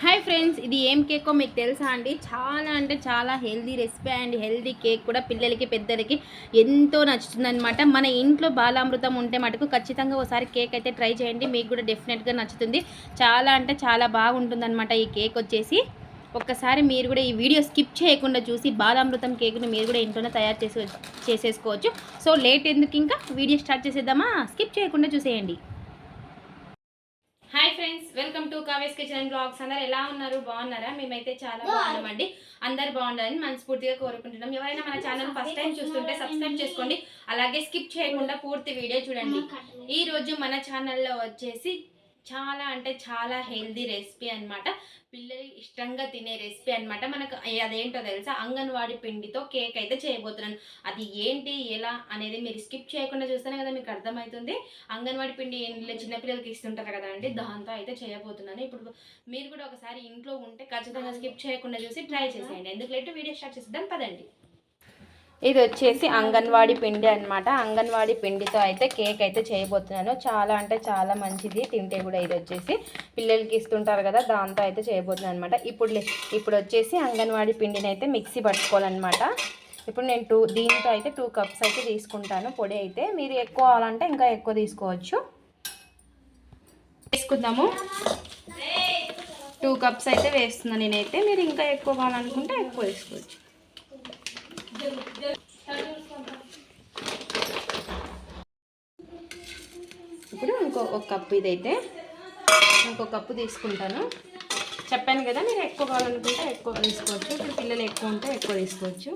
Hi friends ఇది ఏం కేకో మీకు తెలుసా అండి? చాలా అంటే చాలా healthy recipe and healthy cake కూడా పిల్లలకి పెద్దలకి ఎంతో నచ్చుతుందనమాట మన ఇంట్లో బాలామృతం ఉంటే మటుకు ఖచ్చితంగా ఒకసారి కేక్ అయితే ట్రై చేయండి. మీకు కూడా డెఫినెట్గా నచ్చుతుంది. చాలా అంటే చాలా బాగుంటుందన్నమాట ఈ కేక్ వచ్చేసి. ఒక్కసారి మీరు కూడా ఈ వీడియో స్కిప్ చేయకుండా చూసి బాలామృతం కేక్ను మీరు కూడా ఇంట్లోనే తయారు చేసి చేసేసుకోవచ్చు. సో లేట్ ఎందుకు ఇంకా? వీడియో స్టార్ట్ చేసేద్దామా? స్కిప్ చేయకుండా చూసేయండి. Hi friends welcome to కావేస్ kitchen blogs అందరు ఎలా ఉన్నారు? బాగున్నారా? మేమైతే చాలా బాగున్నామండి. అందరు బాగుండాలని మనస్ఫూర్తిగా కోరుకుంటున్నాం. ఎవరైనా మన ఛానల్ ఫస్ట్ టైం చూస్తుంటే సబ్స్క్రైబ్ చేసుకోండి. అలాగే స్కిప్ చేయకుండా పూర్తి వీడియో చూడండి. ఈ రోజు మన ఛానల్లో వచ్చేసి చాలా అంటే చాలా హెల్దీ రెసిపీ అన్నమాట. పిల్లలు ఇష్టంగా తినే రెసిపీ అన్నమాట. మనకు అదేంటో తెలుసా? అంగన్వాడీ పిండితో కేక్ అయితే చేయబోతున్నాను. అది ఏంటి? ఎలా? అనేది మీరు స్కిప్ చేయకుండా చూస్తేనే కదా మీకు అర్థమవుతుంది. అంగన్వాడీ పిండి చిన్నపిల్లలకి ఇస్తుంటారు కదా అండి. దాంతో అయితే చేయబోతున్నాను. ఇప్పుడు మీరు కూడా ఒకసారి ఇంట్లో ఉంటే ఖచ్చితంగా స్కిప్ చేయకుండా చూసి ట్రై చేసేయండి. ఎందుకు లేట్? వీడియో స్టార్ట్ చేసేద్దాం. పదండి. ఇది వచ్చేసి అంగన్వాడీ పిండి అన్నమాట. అంగన్వాడీ పిండితో అయితే కేక్ అయితే చేయబోతున్నాను. చాలా అంటే చాలా మంచిది. తింటే కూడా ఇది వచ్చేసి పిల్లలకి ఇస్తుంటారు కదా దాంతో అయితే చేయబోతున్నాను అనమాట ఇప్పుడు లే- ఇప్పుడు వచ్చేసి అంగన్వాడీ పిండిని అయితే మిక్సీ పట్టుకోవాలన్నమాట. ఇప్పుడు నేను టూ దీంతో అయితే టూ కప్స్ అయితే తీసుకుంటాను. పొడి అయితే మీరు ఎక్కువ కావాలంటే ఇంకా ఎక్కువ తీసుకోవచ్చు. వేసుకుందాము. టూ కప్స్ అయితే వేస్తున్నాను నేనైతే. మీరు ఇంకా ఎక్కువ కావాలనుకుంటే ఎక్కువ వేసుకోవచ్చు ఇప్పుడు ఇంకో ఒక కప్పు ఇదైతే ఇంకో కప్పు తీసుకుంటాను. చెప్పాను కదా మీరు ఎక్కువ కావాలనుకుంటే ఎక్కువ తీసుకోవచ్చు. ఇప్పుడు పిల్లలు ఎక్కువ ఉంటే ఎక్కువ తీసుకోవచ్చు.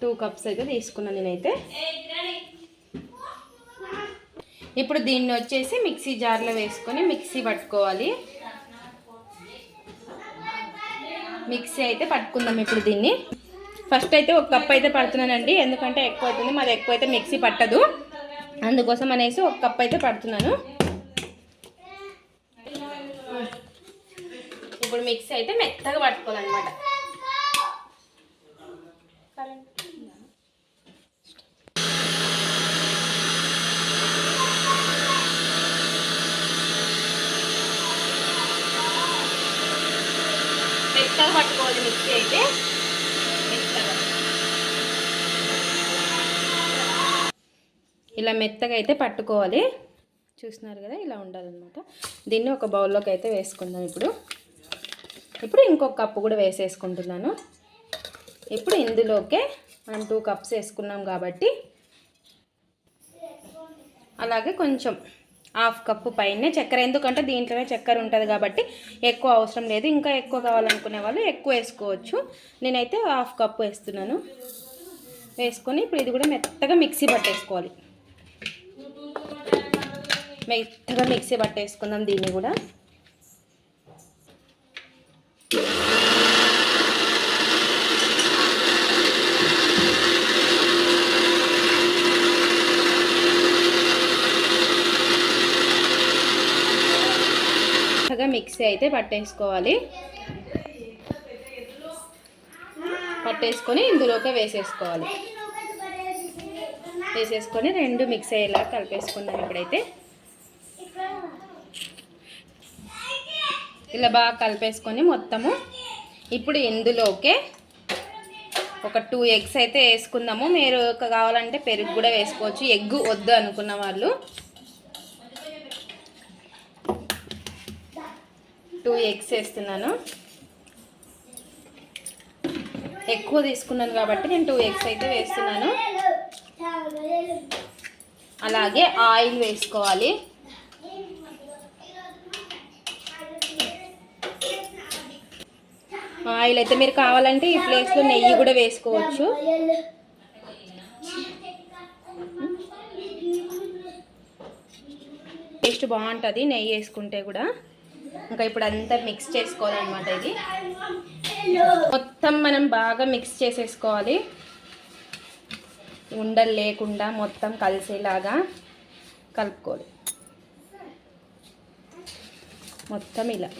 టూ కప్స్ అయితే తీసుకున్నాను నేనైతే. ఇప్పుడు దీన్ని వచ్చేసి మిక్సీ జార్లో వేసుకొని మిక్సీ పట్టుకోవాలి. మిక్సీ అయితే పట్టుకుందాం ఇప్పుడు దీన్ని. ఫస్ట్ అయితే ఒక కప్ అయితే పడుతున్నానండి. ఎందుకంటే ఎక్కువ అవుతుంది మాది ఎక్కువ అయితే మిక్సీ పట్టదు. అందుకోసం అనేసి ఒక కప్ అయితే పడుతున్నాను. ఇప్పుడు మిక్సీ అయితే మెత్తగా పట్టుకోవాలన్నమాట మెత్తగా పట్టుకోవాలి మిక్సీ అయితే మెత్తగా ఇలా మెత్తగా అయితే పట్టుకోవాలి. చూస్తున్నారు కదా ఇలా ఉండాలన్నమాట. దీన్ని ఒక బౌల్లోకి అయితే వేసుకుందాం ఇప్పుడు. ఇప్పుడు ఇంకొక కప్పు కూడా వేసేసుకుంటున్నాను. ఇప్పుడు ఇందులోకే మనం టూ కప్స్ వేసుకున్నాం కాబట్టి అలాగే కొంచెం హాఫ్ కప్పు పైనే చక్కెర. ఎందుకంటే దీంట్లోనే చక్కెర ఉంటుంది కాబట్టి ఎక్కువ అవసరం లేదు. ఇంకా ఎక్కువ కావాలనుకునే వాళ్ళు ఎక్కువ వేసుకోవచ్చు. నేనైతే హాఫ్ కప్పు వేస్తున్నాను. వేసుకొని ఇప్పుడు ఇది కూడా మెత్తగా మిక్సీ పట్టేసుకోవాలి. మెత్తగా మిక్సీ పట్టేసుకుందాం దీన్ని కూడా మెత్తగా మిక్సీ అయితే పట్టేసుకోవాలి. పట్టేసుకొని ఇందులోకి వేసేసుకోవాలి. వేసేసుకొని రెండు మిక్స్ అయ్యేలా కలిపేసుకుందాం ఇప్పుడైతే. ఇలా బాగా కలిపేసుకొని మొత్తము ఇప్పుడు ఇందులోకే ఒక టూ ఎగ్స్ అయితే వేసుకుందాము. మీరు కావాలంటే పెరుగు కూడా వేసుకోవచ్చు. ఎగ్ వద్దు అనుకున్న వాళ్ళు. టూ ఎగ్స్ వేస్తున్నాను. ఎక్కువ తీసుకున్నాను కాబట్టి నేను టూ ఎగ్స్ అయితే వేస్తున్నాను. అలాగే ఆయిల్ వేసుకోవాలి. ఆయిల్ అయితే మీరు కావాలంటే ఈ ప్లేస్లో నెయ్యి కూడా వేసుకోవచ్చు. టేస్ట్ బాగుంటుంది నెయ్యి వేసుకుంటే కూడా. ఇంకా ఇప్పుడు అంతా మిక్స్ చేసుకోవాలన్నమాట ఇది. మొత్తం మనం బాగా మిక్స్ చేసేసుకోవాలి. ఉండలు లేకుండా మొత్తం కలిసేలాగా కలుపుకోవాలి. మొత్తం ఇలా.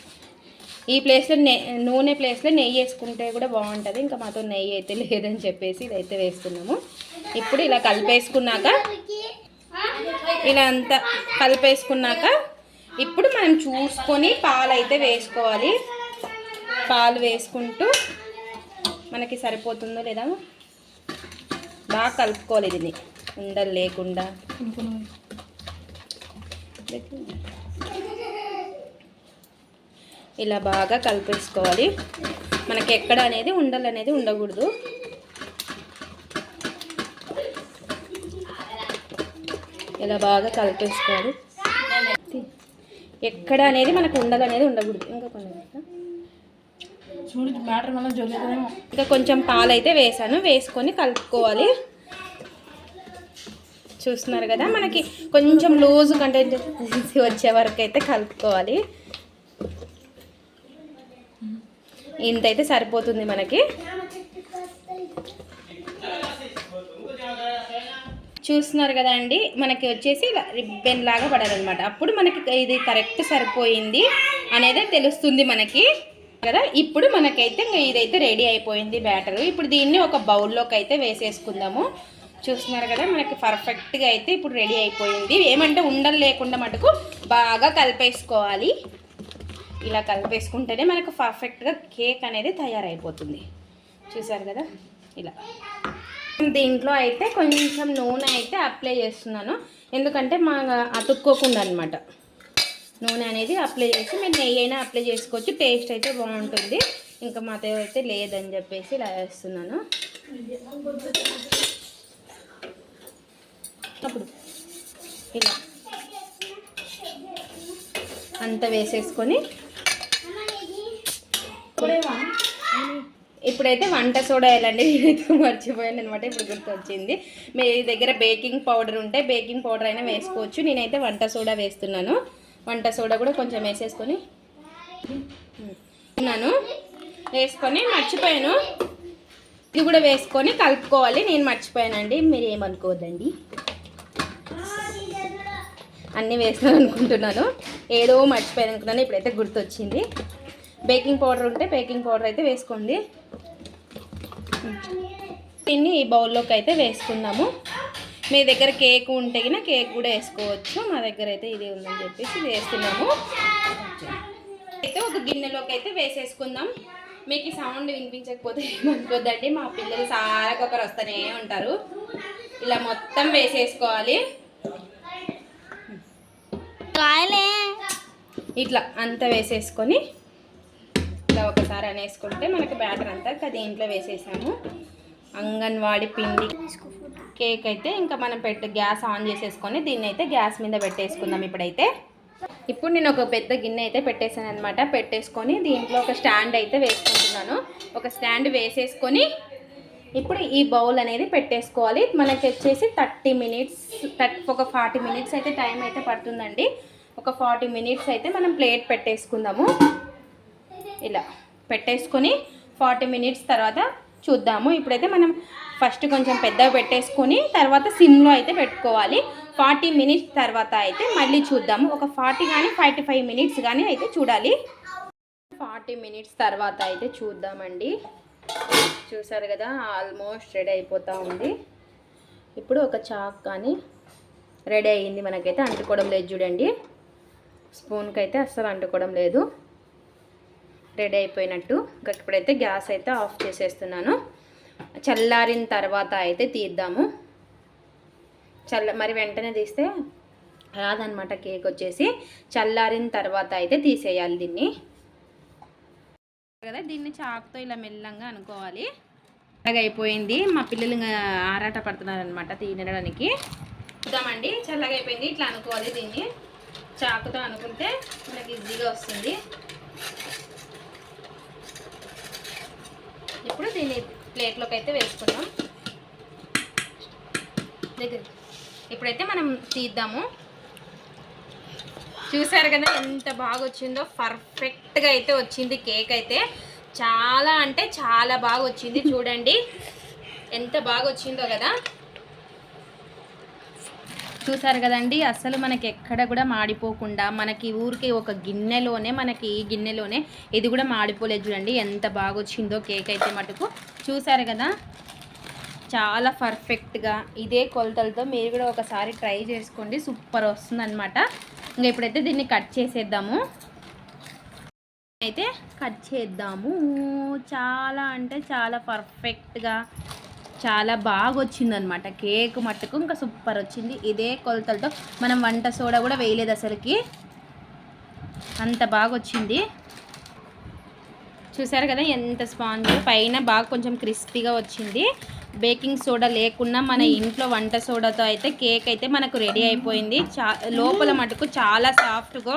ఈ ప్లేస్లో నె నూనె ప్లేస్లో నెయ్యి వేసుకుంటే కూడా బాగుంటుంది. ఇంకా మాతో నెయ్యి అయితే లేదని చెప్పేసి ఇదైతే వేస్తున్నాము. ఇప్పుడు ఇలా కలిపేసుకున్నాక ఇలా అంతా కలిపేసుకున్నాక ఇప్పుడు మనం చూసుకొని పాలు అయితే వేసుకోవాలి. పాలు వేసుకుంటూ మనకి సరిపోతుందో లేదా బాగా కలుపుకోవాలి దీన్ని. ఉండలు లేకుండా. ఇలా బాగా కలిపేసుకోవాలి. మనకి ఎక్కడ అనేది ఉండలు అనేది ఉండకూడదు. ఇలా బాగా కలిపేసుకోవాలి. ఎక్కడ అనేది మనకు ఉండలు అనేది ఉండకూడదు. ఇంకా కొంచెం చూడు మ్యాటర్ మళ్ళీ జరుగుతుందేమో. ఇంకా కొంచెం పాలు అయితే వేసాను. వేసుకొని కలుపుకోవాలి. చూస్తున్నారు కదా మనకి కొంచెం లూజ్ కంటెన్సీ వచ్చే వరకు అయితే కలుపుకోవాలి. ఇంతైతే సరిపోతుంది మనకి. చూస్తున్నారు కదా అండి మనకి వచ్చేసి రిబ్బెన్ రిబ్బన్ లాగా పడాలన్నమాట. అప్పుడు మనకి ఇది కరెక్ట్ సరిపోయింది అనేది తెలుస్తుంది మనకి. కదా ఇప్పుడు మనకైతే ఇదైతే రెడీ అయిపోయింది బ్యాటర్. ఇప్పుడు దీన్ని ఒక బౌల్లోకి అయితే వేసేసుకుందాము. చూస్తున్నారు కదా మనకి పర్ఫెక్ట్గా అయితే ఇప్పుడు రెడీ అయిపోయింది. ఏమంటే ఉండలు లేకుండా మటుకు బాగా కలిపేసుకోవాలి. ఇలా కలిపేసుకుంటేనే మనకు పర్ఫెక్ట్గా కేక్ అనేది తయారైపోతుంది. చూసారు కదా ఇలా. దీంట్లో అయితే కొంచెం నూనె అయితే అప్లై చేస్తున్నాను. ఎందుకంటే మా అతుక్కోకుండా అనమాట నూనె అనేది అప్లై చేసి మీరు నెయ్యి అయినా అప్లై చేసుకోవచ్చు. టేస్ట్ అయితే బాగుంటుంది. ఇంకా మా దగ్గర అయితే లేదని చెప్పేసి ఇలా వేస్తున్నాను అప్పుడు ఇలా అంతా వేసేసుకొని ఇప్పుడైతే వంట సోడా వేయాలండి. నేనైతే మర్చిపోయాను అనమాట ఇప్పుడు గుర్తొచ్చింది. మీ దగ్గర బేకింగ్ పౌడర్ ఉంటే బేకింగ్ పౌడర్ అయినా వేసుకోవచ్చు. నేనైతే వంట సోడా వేస్తున్నాను. వంట సోడా కూడా కొంచెం వేసేసుకొని ఉన్నాను. వేసుకొని మర్చిపోయాను. ఇది కూడా వేసుకొని కలుపుకోవాలి. నేను మర్చిపోయానండి. మీరు ఏమనుకోవద్దండి. అన్నీ వేసినాను అనుకుంటున్నాను. ఏదో మర్చిపోయాను అనుకున్నాను ఇప్పుడైతే గుర్తొచ్చింది. బేకింగ్ పౌడర్ ఉంటే బేకింగ్ పౌడర్ అయితే వేసుకోండి. దీన్ని ఈ బౌల్లోకి అయితే వేసుకుందాము మీ దగ్గర కేక్ ఉంటే గిన కేక్ కూడా వేసుకోవచ్చు. మా దగ్గర అయితే ఇది ఉందని చెప్పేసి వేస్తున్నాము. అయితే ఒక గిన్నెలోకి అయితే వేసేసుకుందాం. మీకు ఈ సౌండ్ వినిపించకపోతే ఏమనుకోద్దండి? మా పిల్లలు సారకొకరు వస్తూనే ఉంటారు. ఇలా మొత్తం వేసేసుకోవాలి. ఇట్లా అంతా వేసేసుకొని ఇట్లా ఒకసారి అనేసుకుంటే మనకి బ్యాటర్ అంతా దీంట్లో వేసేసాము. అంగన్వాడి పిండి కేక్ అయితే ఇంకా మనం పెట్టు గ్యాస్ ఆన్ చేసేసుకొని దీన్ని అయితే గ్యాస్ మీద పెట్టేసుకుందాం ఇప్పుడైతే. ఇప్పుడు నేను ఒక పెద్ద గిన్నె అయితే పెట్టేశాను అనమాట పెట్టేసుకొని దీంట్లో ఒక స్టాండ్ అయితే వేసుకుంటున్నాను. ఒక స్టాండ్ వేసేసుకొని ఇప్పుడు ఈ బౌల్ అనేది పెట్టేసుకోవాలి. మనకి వచ్చేసి థర్టీ మినిట్స్ థర్టీ ఒక ఫార్టీ మినిట్స్ అయితే టైం అయితే పడుతుందండి. ఒక ఫార్టీ మినిట్స్ అయితే మనం ప్లేట్ పెట్టేసుకుందాము. ఇలా పెట్టేసుకొని ఫార్టీ మినిట్స్ తర్వాత చూద్దాము. ఇప్పుడైతే మనం ఫస్ట్ కొంచెం పెద్దగా పెట్టేసుకొని తర్వాత సిమ్లో అయితే పెట్టుకోవాలి. ఫార్టీ మినిట్స్ తర్వాత అయితే మళ్ళీ చూద్దాము. ఒక ఫార్టీ కానీ ఫార్టీ ఫైవ్ మినిట్స్ కానీ అయితే చూడాలి. ఫార్టీ మినిట్స్ తర్వాత అయితే చూద్దామండి. చూసారు కదా ఆల్మోస్ట్ రెడీ అయిపోతూ ఉంది. ఇప్పుడు ఒక చాక్ కానీ రెడీ అయ్యింది. మనకైతే అంటుకోవడం లేదు చూడండి. స్పూన్కి అయితే అస్సలు అంటుకోవడం లేదు. రెడీ అయిపోయినట్టు. ఇంకా ఇప్పుడైతే గ్యాస్ అయితే ఆఫ్ చేసేస్తున్నాను. చల్లారిన తర్వాత అయితే తీద్దాము. చల్ల మరి వెంటనే తీస్తే రాదనమాట కేక్ వచ్చేసి. చల్లారిన తర్వాత అయితే తీసేయాలి దీన్ని. కదా దీన్ని చాకుతో ఇలా మెల్లంగా అనుకోవాలి. చల్లగా అయిపోయింది. మా పిల్లలు ఇంకా ఆరాట పడుతున్నారనమాట తినడానికి. చూద్దామండి. చల్లగా అయిపోయింది. ఇట్లా అనుకోవాలి దీన్ని. చాకుతో అనుకుంటే మనకి ఈజీగా వస్తుంది. ఇప్పుడు దీన్ని ప్లేట్లోకి అయితే వేసుకుందాం. దగ్గర. ఇప్పుడైతే మనం తీద్దాము. చూసారు కదా ఎంత బాగా వచ్చిందో పర్ఫెక్ట్గా అయితే వచ్చింది కేక్ అయితే. చాలా అంటే చాలా బాగా వచ్చింది చూడండి. ఎంత బాగా వచ్చిందో కదా. చూసారు కదండి అసలు మనకి ఎక్కడ కూడా మాడిపోకుండా మనకి ఊరికి ఒక గిన్నెలోనే మనకి ఈ గిన్నెలోనే ఇది కూడా మాడిపోలేదు చూడండి ఎంత బాగా వచ్చిందో కేక్ అయితే మటుకు. చూసారు కదా చాలా పర్ఫెక్ట్గా ఇదే కొలతలతో మీరు కూడా ఒకసారి ట్రై చేసుకోండి సూపర్ వస్తుందన్నమాట. ఇంకా ఇప్పుడైతే దీన్ని కట్ చేసేద్దాము. అయితే కట్ చేద్దాము. చాలా అంటే చాలా పర్ఫెక్ట్గా చాలా బాగా వచ్చిందనమాట కేక్ మట్టుకు ఇంకా సూపర్ వచ్చింది. ఇదే కొలతలతో మనం వంట సోడా కూడా వేయలేదు అసలుకి. అంత బాగా వచ్చింది చూసారు కదా ఎంత స్పాంజ్? పైన బాగా కొంచెం క్రిస్పీగా వచ్చింది. బేకింగ్ సోడా లేకుండా మన ఇంట్లో వంట సోడాతో అయితే కేక్ అయితే మనకు రెడీ అయిపోయింది. చా లోపల మటుకు చాలా సాఫ్ట్గా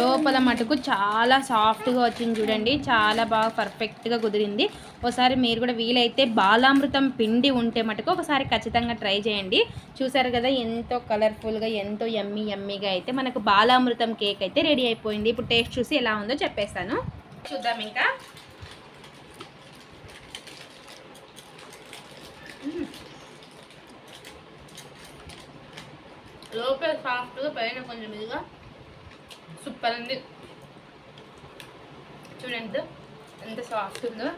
లోపల మటుకు చాలా సాఫ్ట్గా వచ్చింది చూడండి. చాలా బాగా పర్ఫెక్ట్గా కుదిరింది. ఒకసారి మీరు కూడా వీలైతే బాలామృతం పిండి ఉంటే మటుకు ఒకసారి ఖచ్చితంగా ట్రై చేయండి. చూసారు కదా ఎంతో కలర్ఫుల్గా ఎంతో యమ్మీ యమ్మీగా అయితే మనకు బాలామృతం కేక్ అయితే రెడీ అయిపోయింది. ఇప్పుడు టేస్ట్ చూసి ఎలా ఉందో చెప్పేస్తాను. చూద్దాం ఇంకా. లోపల సాఫ్ట్గా పైన కొంచెం ఇదిగా సూపర్ ఉంది. చూడండి ఎంత సాఫ్ట్ ఉందో.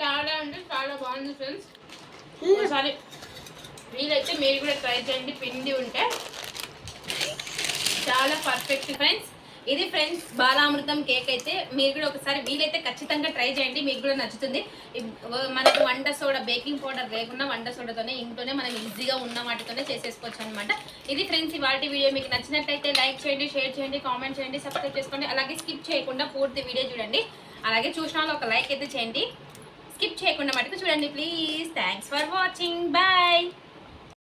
చాలా అంటే చాలా బాగుంది ఫ్రెండ్స్ ఒకసారి వీలైతే మీరు కూడా ట్రై చేయండి. పిండి ఉంటే చాలా పర్ఫెక్ట్ ఫ్రెండ్స్ ఇది ఫ్రెండ్స్ బాలామృతం కేక్ అయితే మీరు కూడా ఒకసారి వీలైతే ఖచ్చితంగా ట్రై చేయండి మీకు కూడా నచ్చుతుంది. మనకు వంట సోడా బేకింగ్ పౌడర్ లేకుండా వంట సోడాతోనే ఇంట్లోనే మనం ఈజీగా ఉన్న వాటితోనే చేసేసుకోవచ్చు అనమాట ఇది ఫ్రెండ్స్ ఇవాళ వీడియో మీకు నచ్చినట్లయితే లైక్ చేయండి షేర్ చేయండి కామెంట్ చేయండి సబ్స్క్రైబ్ చేసుకోండి. అలాగే స్కిప్ చేయకుండా పూర్తి వీడియో చూడండి. అలాగే చూసిన ఒక లైక్ అయితే చేయండి. స్కిప్ చేయకుండా మటుకు చూడండి please thanks for watching bye